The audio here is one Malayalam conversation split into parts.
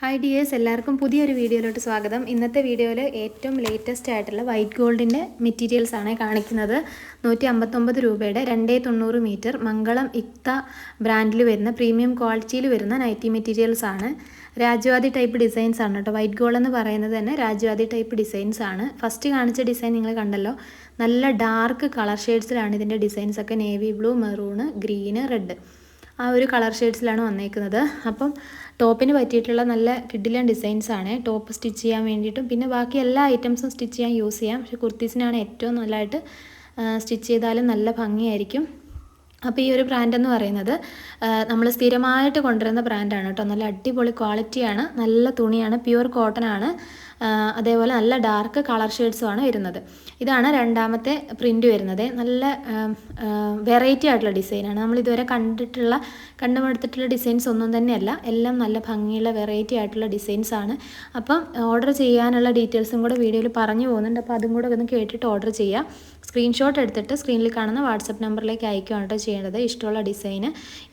ഹായ് ഡിയേഴ്സ് എല്ലാവർക്കും പുതിയൊരു വീഡിയോയിലോട്ട് സ്വാഗതം. ഇന്നത്തെ വീഡിയോയിൽ ഏറ്റവും ലേറ്റസ്റ്റ് ആയിട്ടുള്ള വൈറ്റ് ഗോൾഡിന്റെ മെറ്റീരിയൽസ് ആണ് കാണിക്കുന്നത്. നൂറ്റി അമ്പത്തൊമ്പത് രൂപയുടെ രണ്ടേ തൊണ്ണൂറ് മീറ്റർ മംഗളം ഇക്ത ബ്രാൻഡിൽ വരുന്ന പ്രീമിയം ക്വാളിറ്റിയിൽ വരുന്ന നൈറ്റി മെറ്റീരിയൽസ് ആണ്. രാജവാദി ടൈപ്പ് ഡിസൈൻസ് ആണ് കേട്ടോ. വൈറ്റ് ഗോൾഡ് എന്ന് പറയുന്നത് തന്നെ രാജവാദി ടൈപ്പ് ഡിസൈൻസ് ആണ്. ഫസ്റ്റ് കാണിച്ച ഡിസൈൻ നിങ്ങൾ കണ്ടല്ലോ. നല്ല ഡാർക്ക് കളർ ഷെയ്ഡ്സിലാണ് ഇതിന്റെ ഡിസൈൻസ് ഒക്കെ. Navy blue maroon green red ആ ഒരു കളർ ഷെയ്ഡ്സിലാണ് വന്നേക്കുന്നത്. അപ്പം ടോപ്പിന് പറ്റിയിട്ടുള്ള നല്ല കിഡിലൻ ഡിസൈൻസ് ആണ്. ടോപ്പ് സ്റ്റിച്ച് ചെയ്യാൻ വേണ്ടിയിട്ടും പിന്നെ ബാക്കി എല്ലാ ഐറ്റംസും സ്റ്റിച്ച് ചെയ്യാൻ യൂസ് ചെയ്യാം. പക്ഷേ കുർത്തീസിനാണ് ഏറ്റവും നല്ലതായിട്ട് സ്റ്റിച്ച് ചെയ്താലും നല്ല ഭംഗിയായിരിക്കും. അപ്പോൾ ഈ ഒരു ബ്രാൻഡ് എന്ന് പറയുന്നത് നമ്മൾ സ്ഥിരമായിട്ട് കൊണ്ടുവരുന്ന ബ്രാൻഡാണ് കേട്ടോ. നല്ല അടിപൊളി ക്വാളിറ്റിയാണ് നല്ല തുണിയാണ്. പ്യുവർ കോട്ടൺ ആണ്. അതേപോലെ നല്ല ഡാർക്ക് കളർ ഷെയ്ഡ്സുമാണ് വരുന്നത്. ഇതാണ് രണ്ടാമത്തെ പ്രിന്റ് വരുന്നത്. നല്ല വെറൈറ്റി ആയിട്ടുള്ള ഡിസൈനാണ് നമ്മൾ ഇതുവരെ കണ്ടിട്ടുള്ള കണ്ടുപിടുത്തിട്ടുള്ള ഡിസൈൻസ് ഒന്നും തന്നെയല്ല. എല്ലാം നല്ല ഭംഗിയുള്ള വെറൈറ്റി ആയിട്ടുള്ള ഡിസൈൻസ് ആണ്. അപ്പം ഓർഡർ ചെയ്യാനുള്ള ഡീറ്റെയിൽസും കൂടെ വീഡിയോയിൽ പറഞ്ഞു പോകുന്നുണ്ട്. അപ്പോൾ അതും കൂടെ ഒന്ന് കേട്ടിട്ട് ഓർഡർ ചെയ്യാം. സ്ക്രീൻഷോട്ട് എടുത്തിട്ട് സ്ക്രീനിൽ കാണുന്ന വാട്സപ്പ് നമ്പറിലേക്ക് അയക്കുകയാണ് ചെയ്യേണ്ടത്. ഇഷ്ടമുള്ള ഡിസൈന്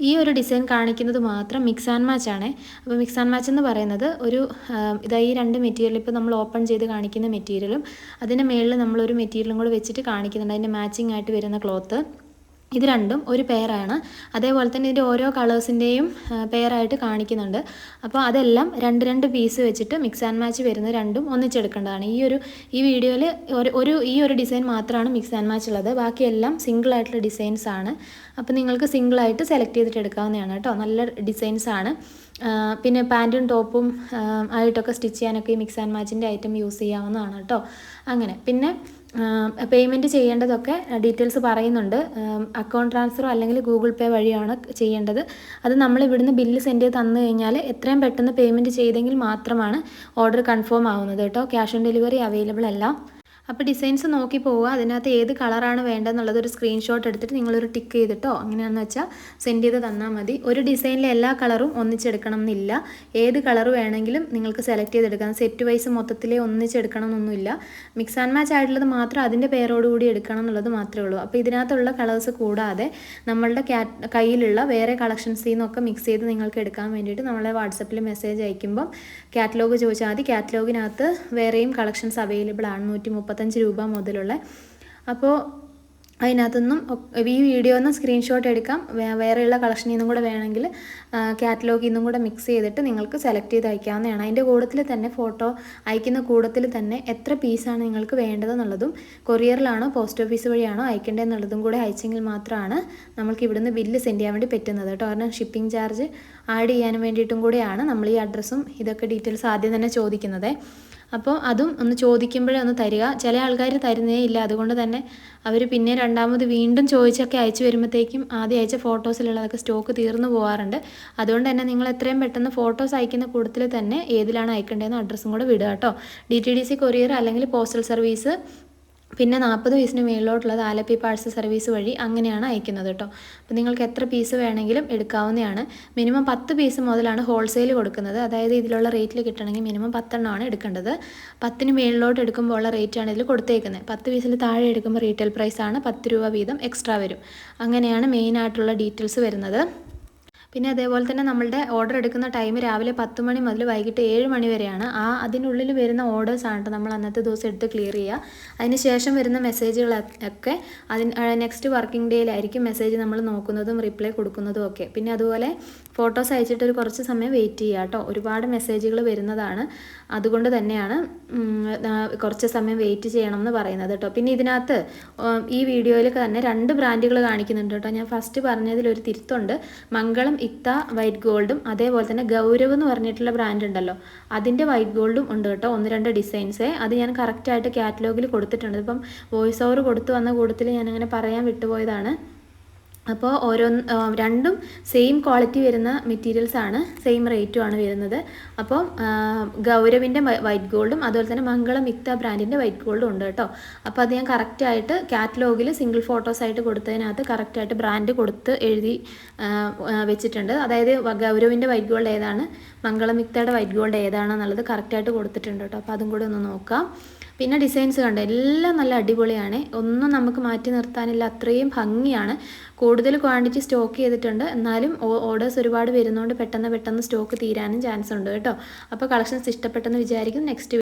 ഈ ഒരു ഡിസൈൻ കാണിക്കുന്നത് മാത്രം മിക്സ് ആൻഡ് മാച്ച് ആണ്. അപ്പോൾ മിക്സ് ആൻഡ് മാച്ച് എന്ന് പറയുന്നത് ഒരു ഇതായി രണ്ട് മെറ്റീരിയൽ ഇപ്പോൾ നമ്മൾ ഓപ്പൺ ചെയ്ത് കാണിക്കുന്ന മെറ്റീരിയലും അതിന്റെ മുകളിൽ നമ്മളൊരു മെറ്റീരിയലും കൂടെ വെച്ചിട്ട് കാണിക്കുന്നുണ്ട്. അതിന്റെ മാച്ചിങ് ആയിട്ട് വരുന്ന ക്ലോത്ത് ഇത് രണ്ടും ഒരു പെയറാണ് അതേപോലെ തന്നെ ഇതിന്റെ ഓരോ കളേഴ്സിന്റെയും പെയറായിട്ട് കാണിക്കുന്നുണ്ട്. അപ്പോൾ അതെല്ലാം രണ്ട് രണ്ട് പീസ് വെച്ചിട്ട് മിക്സ് ആൻഡ് മാച്ച് വരുന്ന രണ്ടും ഒന്നിച്ചെടുക്കേണ്ടതാണ്. ഈ ഒരു ഈ വീഡിയോയിൽ ഒരു ഈ ഒരു ഡിസൈൻ മാത്രമാണ് മിക്സ് ആൻഡ് മാച്ച് ഉള്ളത്. ബാക്കിയെല്ലാം സിംഗിൾ ആയിട്ടുള്ള ഡിസൈൻസ് ആണ്. അപ്പോൾ നിങ്ങൾക്ക് സിംഗിളായിട്ട് സെലക്ട് ചെയ്തിട്ട് എടുക്കാവുന്നതാണ് കേട്ടോ. നല്ല ഡിസൈൻസ് ആണ്. പിന്നെ പാന്റും ടോപ്പും ആയിട്ടൊക്കെ സ്റ്റിച്ച് ചെയ്യാനൊക്കെ ഈ മിക്സ് ആൻഡ് മാച്ചിന്റെ ഐറ്റം യൂസ് ചെയ്യാവുന്നതാണ് കേട്ടോ. അങ്ങനെ പിന്നെ പേയ്മെന്റ് ചെയ്യേണ്ടതൊക്കെ ഡീറ്റെയിൽസ് പറയുന്നുണ്ട്. അക്കൗണ്ട് ട്രാൻസ്ഫറോ അല്ലെങ്കിൽ ഗൂഗിൾ പേ വഴിയാണ് ചെയ്യേണ്ടത്. അത് നമ്മൾ ഇവിടുന്ന് ബില്ല് സെൻഡ് ചെയ്ത് തന്നു കഴിഞ്ഞാൽ എത്രയും പെട്ടെന്ന് പേയ്മെന്റ് ചെയ്തെങ്കിൽ മാത്രമാണ് ഓർഡർ കൺഫേം ആവുന്നത് കേട്ടോ. ക്യാഷ് ഓൺ ഡെലിവറി അവൈലബിൾ അല്ല. അപ്പോൾ ഡിസൈൻസ് നോക്കി പോവുക. അതിനകത്ത് ഏത് കളറാണ് വേണ്ടതെന്നുള്ളത് ഒരു സ്ക്രീൻഷോട്ട് എടുത്തിട്ട് നിങ്ങളൊരു ടിക്ക് ചെയ്തിട്ടോ അങ്ങനെയാണെന്ന് വെച്ചാൽ സെൻഡ് ചെയ്ത് തന്നാൽ മതി. ഒരു ഡിസൈനിലെ എല്ലാ കളറും ഒന്നിച്ചെടുക്കണം എന്നില്ല. ഏത് കളർ വേണമെങ്കിലും നിങ്ങൾക്ക് സെലക്ട് ചെയ്തെടുക്കാം. സെറ്റ് വൈസ് മൊത്തത്തിലേ ഒന്നിച്ചെടുക്കണം എന്നൊന്നുമില്ല. മിക്സ് ആൻഡ് മാച്ച് ആയിട്ടുള്ളത് മാത്രം അതിന്റെ പേരോടുകൂടി എടുക്കണം എന്നുള്ളത് മാത്രമേ ഉള്ളൂ. അപ്പോൾ ഇതിനകത്തുള്ള കളേഴ്സ് കൂടാതെ നമ്മളുടെ കയ്യിലുള്ള വേറെ കളക്ഷൻസിൽ നിന്നൊക്കെ മിക്സ് ചെയ്ത് നിങ്ങൾക്ക് എടുക്കാൻ വേണ്ടിയിട്ട് നമ്മളെ വാട്സപ്പിൽ മെസ്സേജ് അയക്കുമ്പം കാറ്റലോഗ് ചോദിച്ചാൽ മതി. കാറ്റലോഗിനകത്ത് വേറെയും കളക്ഷൻസ് അവൈലബിൾ ആണ്. നൂറ്റി മുപ്പത്തഞ്ച് രൂപ മുതലുള്ള. അപ്പോൾ അതിനകത്തുനിന്നും ഈ വീഡിയോ ഒന്ന് സ്ക്രീൻഷോട്ട് എടുക്കാം. വേറെയുള്ള കളക്ഷനിൽ നിന്നും കൂടെ വേണമെങ്കിൽ കാറ്റലോഗിൽ നിന്നും കൂടെ മിക്സ് ചെയ്തിട്ട് നിങ്ങൾക്ക് സെലക്ട് ചെയ്ത് അയക്കാവുന്നതാണ്. അതിന്റെ കൂടത്തിൽ തന്നെ ഫോട്ടോ അയക്കുന്ന കൂടത്തിൽ തന്നെ എത്ര പീസാണ് നിങ്ങൾക്ക് വേണ്ടതെന്നുള്ളതും കൊറിയറിലാണോ പോസ്റ്റ് ഓഫീസ് വഴിയാണോ അയക്കേണ്ടതെന്നുള്ളതും കൂടെ അയച്ചെങ്കിൽ മാത്രമാണ് നമ്മൾക്ക് ഇവിടുന്ന് ബില്ല് സെൻഡ് ചെയ്യാൻ വേണ്ടി പറ്റുന്നത് കേട്ടോ. കാരണം ഷിപ്പിംഗ് ചാർജ് ആഡ് ചെയ്യാൻ വേണ്ടിയിട്ടും കൂടെയാണ് നമ്മൾ ഈ അഡ്രസ്സും ഇതൊക്കെ ഡീറ്റെയിൽസ് ആദ്യം തന്നെ ചോദിക്കുന്നത്. അപ്പോൾ അതും ഒന്ന് ചോദിക്കുമ്പോഴേ ഒന്ന് തരിക. ചില ആൾക്കാർ തരുന്നേ ഇല്ല. അതുകൊണ്ട് തന്നെ അവർ പിന്നെ രണ്ടാമത് വീണ്ടും ചോദിച്ചൊക്കെ അയച്ചു വരുമ്പോഴത്തേക്കും ആദ്യം അയച്ച ഫോട്ടോസിലുള്ളതൊക്കെ സ്റ്റോക്ക് തീർന്നു പോകാറുണ്ട് അതുകൊണ്ട് തന്നെ നിങ്ങൾ എത്രയും പെട്ടെന്ന് ഫോട്ടോസ് അയക്കുന്ന കൂട്ടത്തിൽ തന്നെ ഏതിലാണ് അയക്കേണ്ടതെന്ന് അഡ്രസ്സും കൂടെ വിടുക കേട്ടോ. D T D C courier അല്ലെങ്കിൽ പോസ്റ്റൽ സർവീസ് പിന്നെ നാൽപ്പത് പീസിന് മേളിലോട്ടുള്ളത് ആലപ്പി പാഴ്സൽ സർവീസ് വഴി അങ്ങനെയാണ് അയക്കുന്നത് കേട്ടോ. അപ്പോൾ നിങ്ങൾക്ക് എത്ര പീസ് വേണമെങ്കിലും എടുക്കാവുന്നതാണ്. മിനിമം പത്ത് പീസ് മുതലാണ് ഹോൾസെയിൽ കൊടുക്കുന്നത്. അതായത് ഇതിലുള്ള റേറ്റിൽ കിട്ടണമെങ്കിൽ മിനിമം പത്തെണ്ണമാണ് എടുക്കേണ്ടത്. പത്തിന് മേളിലോട്ട് എടുക്കുമ്പോൾ ഉള്ള റേറ്റാണ് ഇതിൽ കൊടുത്തേക്കുന്നത്. പത്ത് പീസിൽ താഴെ എടുക്കുമ്പോൾ റീറ്റെയിൽ പ്രൈസാണ് പത്ത് രൂപ വീതം എക്സ്ട്രാ വരും. അങ്ങനെയാണ് മെയിനായിട്ടുള്ള ഡീറ്റെയിൽസ് വരുന്നത്. പിന്നെ അതേപോലെ തന്നെ നമ്മളുടെ ഓർഡർ എടുക്കുന്ന ടൈം രാവിലെ പത്ത് മണി മുതൽ വൈകിട്ട് ഏഴ് മണി വരെയാണ്. ആ അതിനുള്ളിൽ വരുന്ന ഓർഡേഴ്സാണ് നമ്മൾ അന്നത്തെ ദിവസം എടുത്ത് ക്ലിയർ ചെയ്യുക. അതിന് ശേഷം വരുന്ന മെസ്സേജുകളൊക്കെ അതിന് നെക്സ്റ്റ് വർക്കിംഗ് ഡേയിലായിരിക്കും മെസ്സേജ് നമ്മൾ നോക്കുന്നതും റിപ്ലൈ കൊടുക്കുന്നതും ഒക്കെ. പിന്നെ അതുപോലെ ഫോട്ടോസ് അയച്ചിട്ട് ഒരു കുറച്ച് സമയം വെയിറ്റ് ചെയ്യുക കേട്ടോ ഒരുപാട് മെസ്സേജുകൾ വരുന്നതാണ്. അതുകൊണ്ട് തന്നെയാണ് കുറച്ച് സമയം വെയിറ്റ് ചെയ്യണം എന്ന് പറയുന്നത് കേട്ടോ പിന്നെ ഇതിനകത്ത് ഈ വീഡിയോയിൽ തന്നെ രണ്ട് ബ്രാൻഡുകൾ കാണിക്കുന്നുണ്ട് കേട്ടോ ഞാൻ ഫസ്റ്റ് പറഞ്ഞതിൽ ഒരു തിരുത്തുണ്ട്. മംഗളം ഇത്ത വൈറ്റ് ഗോൾഡും അതേപോലെ തന്നെ ഗൗരവ് എന്ന് പറഞ്ഞിട്ടുള്ള ബ്രാൻഡ് ഉണ്ടല്ലോ. അതിന്റെ വൈറ്റ് ഗോൾഡും ഉണ്ട് കേട്ടോ ഒന്ന് രണ്ട് ഡിസൈൻസേ അത് ഞാൻ കറക്റ്റായിട്ട് കാറ്റലോഗിൽ കൊടുത്തിട്ടുണ്ട്. ഇപ്പം വോയിസ് ഓവർ കൊടുത്തു വന്ന കൂട്ടത്തിൽ ഞാനങ്ങനെ പറയാൻ വിട്ടുപോയതാണ്. അപ്പോൾ ഓരോ രണ്ടും സെയിം ക്വാളിറ്റി വരുന്ന മെറ്റീരിയൽസ് ആണ് സെയിം റേറ്റും ആണ് വരുന്നത്. അപ്പോൾ ഗൗരവിന്റെ വൈറ്റ് ഗോൾഡും അതുപോലെ തന്നെ മംഗളം മിക്ത ബ്രാൻഡിന്റെ വൈറ്റ് ഗോൾഡും ഉണ്ട് കേട്ടോ. അപ്പോൾ അത് ഞാൻ കറക്റ്റായിട്ട് കാറ്റലോഗിൽ സിംഗിൾ ഫോട്ടോസ് ആയിട്ട് കൊടുത്തതിനകത്ത് കറക്റ്റായിട്ട് ബ്രാൻഡ് കൊടുത്ത് എഴുതി വെച്ചിട്ടുണ്ട്. അതായത് ഗൗരവിന്റെ വൈറ്റ് ഗോൾഡ് ഏതാണ് മംഗളം മിക്തയുടെ വൈറ്റ് ഗോൾഡ് ഏതാണെന്നുള്ളത് കറക്റ്റായിട്ട് കൊടുത്തിട്ടുണ്ട് കേട്ടോ. അപ്പോൾ അതും കൂടി ഒന്ന് നോക്കാം. പിന്നെ ഡിസൈൻസ് കണ്ടോ? എല്ലാം നല്ല അടിപൊളിയാണ്. ഒന്നും നമുക്ക് മാറ്റി നിർത്താനില്ല. അത്രയും ഭംഗിയാണ്. കൂടുതൽ ക്വാണ്ടിറ്റി സ്റ്റോക്ക് ചെയ്തിട്ടുണ്ട്. എന്നാലും ഓർഡേഴ്സ് ഒരുപാട് വരുന്നതുകൊണ്ട് പെട്ടെന്ന് പെട്ടെന്ന് സ്റ്റോക്ക് തീരാനും ചാൻസ് ഉണ്ട് കേട്ടോ. അപ്പോൾ കളക്ഷൻസ് ഇഷ്ടപ്പെട്ടെന്ന് വിചാരിക്കും നെക്സ്റ്റ്